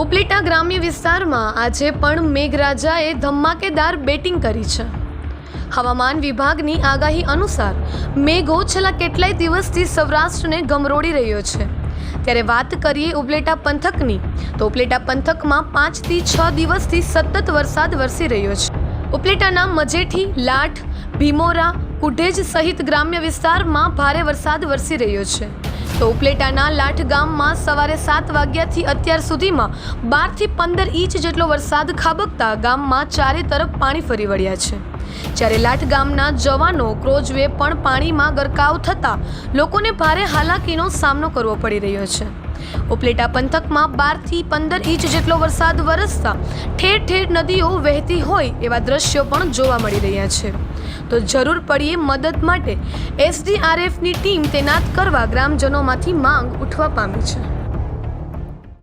ઉપલેટા ગ્રામ્ય વિસ્તારમાં આજે પણ મેઘરાજાએ ધમાકેદાર બેટિંગ કરી છે. હવામાન વિભાગની આગાહી અનુસાર મેઘો છેલ્લા કેટલાય દિવસથી સૌરાષ્ટ્રને ગમરોડી રહ્યો છે. ત્યારે વાત કરીએ ઉપલેટા પંથકની, તો ઉપલેટા પંથકમાં પાંચથી છ દિવસથી સતત વરસાદ વરસી રહ્યો છે. ઉપલેટાના મજેઠી લાઠ ભીમોરા, કુઢેજ સહિત ગ્રામ્ય વિસ્તારમાં ભારે વરસાદ વરસી રહ્યો છે. ઉપલેટાના લાઠ ગામમાં સવારે સાત વાગ્યાથી અત્યાર સુધીમાં બારથી પંદર ઇંચ જેટલો વરસાદ ખાબકતા ગામમાં ચારે તરફ પાણી ફરી વળ્યા છે. જ્યારે લાઠ ગામના જવાનો ક્રોજવે પણ પાણીમાં ગરકાવ થતાં લોકોને ભારે હાલાકીનો સામનો કરવો પડી રહ્યો છે. ઉપલેટા પંથકમાં બારથી પંદર ઇંચ જેટલો વરસાદ વરસતા ઠેર ઠેર નદીઓ વહેતી હોય એવા દ્રશ્યો પણ જોવા મળી રહ્યા છે. તો જરૂર પડીએ મદદ માટે એસડીઆરએફની ટીમ તૈનાત કરવા ગ્રામજનોમાંથી માંગ ઉઠવા પામી છે.